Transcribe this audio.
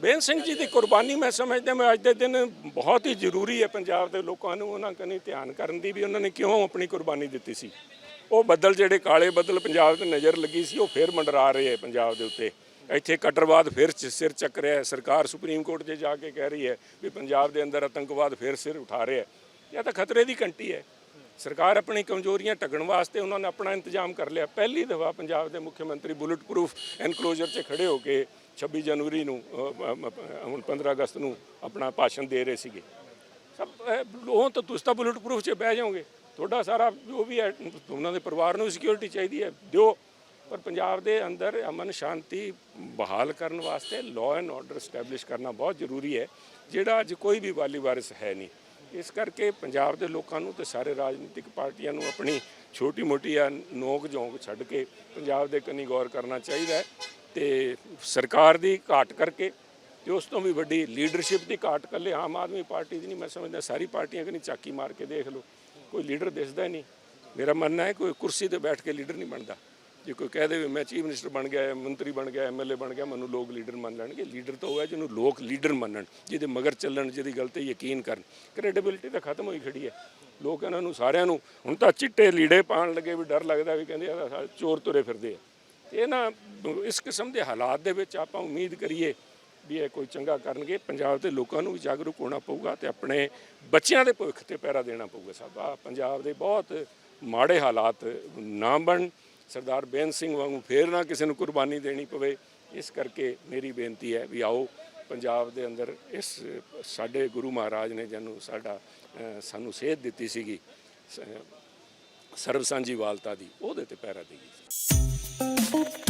ਬੇਨ ਸਿੰਘ ਜੀ ਦੀ ਕੁਰਬਾਨੀ ਮੈਂ ਸਮਝਦਾ, ਮੈਂ ਅੱਜ ਦੇ ਦਿਨ ਬਹੁਤ ਹੀ ਜ਼ਰੂਰੀ ਹੈ ਪੰਜਾਬ ਦੇ ਲੋਕਾਂ ਨੂੰ ਉਹਨਾਂ ਕਨੀ ਧਿਆਨ ਕਰਨ ਦੀ ਵੀ ਉਹਨਾਂ ਨੇ ਕਿਉਂ ਆਪਣੀ ਕੁਰਬਾਨੀ ਦਿੱਤੀ ਸੀ। ਉਹ ਬੱਦਲ ਜਿਹੜੇ ਕਾਲੇ ਬੱਦਲ ਪੰਜਾਬ ਤੇ ਨਜ਼ਰ ਲੱਗੀ ਸੀ, ਉਹ ਫਿਰ ਮੰਡਰਾ ਰਹੇ ਹੈ ਪੰਜਾਬ ਦੇ ਉੱਤੇ। ਇੱਥੇ ਕਟਰਵਾਦ ਫਿਰ ਸਿਰ ਚੱਕ ਰਿਹਾ ਹੈ, ਸਰਕਾਰ ਸੁਪਰੀਮ ਕੋਰਟ 'ਚ ਜਾ ਕੇ ਕਹਿ ਰਹੀ ਹੈ ਵੀ ਪੰਜਾਬ ਦੇ ਅੰਦਰ ਆਤੰਕਵਾਦ ਫਿਰ ਸਿਰ ਉਠਾ ਰਿਹਾ ਹੈ। ਇਹ ਤਾਂ ਖਤਰੇ ਦੀ ਘੰਟੀ ਹੈ। ਸਰਕਾਰ ਆਪਣੀ ਕਮਜ਼ੋਰੀਆਂ ਢੱਕਣ ਵਾਸਤੇ ਉਹਨਾਂ ਨੇ ਆਪਣਾ ਇੰਤਜ਼ਾਮ ਕਰ ਲਿਆ। ਪਹਿਲੀ ਦਫਾ ਪੰਜਾਬ ਦੇ ਮੁੱਖ ਮੰਤਰੀ ਬੁਲਟ ਪ੍ਰੂਫ ਐਨਕਲੋਜ਼ਰ 'ਚ ਖੜੇ ਹੋ ਕੇ 26 ਜਨਵਰੀ ਨੂੰ ਹੁਣ 15 ਅਗਸਤ ਨੂੰ ਆਪਣਾ ਭਾਸ਼ਣ ਦੇ ਰਹੇ ਸੀਗੇ। ਸਭ ਅਹ, ਉਹ ਤਾਂ ਤੁਸੀਂ ਤਾਂ ਬੁਲਟ ਪ੍ਰੂਫ 'ਚ ਬਹਿ ਜਾਓਗੇ। ਤੁਹਾਡਾ ਸਾਰਾ ਜੋ ਵੀ ਹੈ ਉਹਨਾਂ ਦੇ ਪਰਿਵਾਰ ਨੂੰ ਸਿਕਿਉਰਿਟੀ ਚਾਹੀਦੀ ਹੈ ਦਿਓ। ਪਰ ਪੰਜਾਬ ਦੇ ਅੰਦਰ ਅਮਨ ਸ਼ਾਂਤੀ ਬਹਾਲ ਕਰਨ ਵਾਸਤੇ ਲਾਅ ਐਂਡ ਆਰਡਰ ਸਟੈਬਲਿਸ਼ ਕਰਨਾ ਬਹੁਤ ਜ਼ਰੂਰੀ ਹੈ। ਜਿਹੜਾ ਅੱਜ ਕੋਈ ਵੀ ਵਾਲੀ ਵਾਰਿਸ ਹੈ ਨਹੀਂ। ਇਸ ਕਰਕੇ ਪੰਜਾਬ ਦੇ ਲੋਕਾਂ ਨੂੰ ਤੇ ਸਾਰੇ ਰਾਜਨੀਤਿਕ ਪਾਰਟੀਆਂ ਨੂੰ ਆਪਣੀ ਛੋਟੀ ਮੋਟੀ ਆ ਨੋਕ ਝੋਂਕ ਛੱਡ ਕੇ ਪੰਜਾਬ ਦੇ ਕੰਨੀ ਗੌਰ ਕਰਨਾ ਚਾਹੀਦਾ ਹੈ ਤੇ ਸਰਕਾਰ ਦੀ ਘਾਟ ਕਰਕੇ ਤੇ ਉਸ ਤੋਂ ਵੀ ਵੱਡੀ ਲੀਡਰਸ਼ਿਪ ਦੀ ਘਾਟ ਕੱਲੇ ਆਮ ਆਦਮੀ ਪਾਰਟੀ ਦੀ ਨਹੀਂ, ਮੈਂ ਸਮਝਦਾ ਸਾਰੀ ਪਾਰਟੀਆਂ ਕਨੀ ਚਾਕੀ ਮਾਰ ਕੇ ਦੇਖ ਲਓ। ਕੋਈ ਲੀਡਰ ਦਿਸਦਾ ਹੀ ਨਹੀਂ। ਮੇਰਾ ਮੰਨਣਾ ਹੈ ਕੋਈ ਕੁਰਸੀ ਤੇ ਬੈਠ ਕੇ ਲੀਡਰ ਨਹੀਂ ਬਣਦਾ। ਜੇ ਕੋਈ ਕਹਿ ਦੇ ਮੈਂ ਚੀਫ ਮਿਨਿਸਟਰ ਬਣ ਗਿਆ, ਮੰਤਰੀ ਬਣ ਗਿਆ ਐਮਐਲਏ ਬਣ ਗਿਆ, ਮੈਨੂੰ ਲੋਕ ਲੀਡਰ ਮੰਨ ਲੈਣਗੇ। ਲੀਡਰ ਤਾਂ ਉਹ ਹੈ ਜਿਹਨੂੰ ਲੋਕ ਲੀਡਰ ਮੰਨਣ, ਜਿਹਦੇ ਮਗਰ ਚੱਲਣ, ਜਿਹਦੀ ਗੱਲ ਤੇ ਯਕੀਨ ਕਰਨ। ਕ੍ਰੈਡੀਬਿਲਿਟੀ ਤਾਂ ਖਤਮ ਹੋਈ ਖੜੀ ਹੈ। ਲੋਕ ਇਹਨਾਂ ਨੂੰ, ਸਾਰਿਆਂ ਨੂੰ, ਹੁਣ ਤਾਂ ਚਿੱਟੇ ਲੀੜੇ ਪਾਣ ਲੱਗੇ ਵੀ ਡਰ ਲੱਗਦਾ ਵੀ ਕਹਿੰਦੇ ਆ ਚੋਰ ਤੁਰੇ ਫਿਰਦੇ ਆ। ਇਹ ਨਾ ਇਸ ਕਿਸਮ ਦੇ ਹਾਲਾਤ ਦੇ ਵਿੱਚ ਆਪਾਂ ਉਮੀਦ ਕਰੀਏ ਵੀ ਇਹ ਕੋਈ ਚੰਗਾ ਕਰਨਗੇ। ਪੰਜਾਬ ਦੇ ਲੋਕਾਂ ਨੂੰ ਵੀ ਜਾਗਰੂਕ ਹੋਣਾ ਪਊਗਾ ਤੇ ਆਪਣੇ ਬੱਚਿਆਂ ਦੇ ਭਵਿੱਖ ਤੇ ਪਹਿਰਾ ਦੇਣਾ ਪਊਗਾ। ਸਭ ਆਹ ਪੰਜਾਬ ਦੇ ਬਹੁਤ ਮਾੜੇ ਹਾਲਾਤ ਨਾ ਬਣ ਸਰਦਾਰ ਬੇਨ ਸਿੰਘ ਵਾਂਗੂ ਫੇਰ ਨਾ ਕਿਸੇ ਨੂੰ ਕੁਰਬਾਨੀ ਦੇਣੀ ਪਵੇ, ਇਸ ਕਰਕੇ ਮੇਰੀ ਬੇਨਤੀ ਹੈ ਵੀ ਆਓ ਪੰਜਾਬ ਦੇ ਅੰਦਰ ਇਸ, ਸਾਡੇ ਗੁਰੂ ਮਹਾਰਾਜ ਨੇ ਜਿਹਨੂੰ ਸਾਡਾ ਸਾਨੂੰ ਸੇਧ ਦਿੱਤੀ ਸੀਗੀ, ਸ- ਸਰਬ ਸਾਂਝੀ ਵਾਲਤਾ ਦੀ, ਉਹਦੇ ਤੇ ਪਹਿਰਾ ਦੇਈਏ।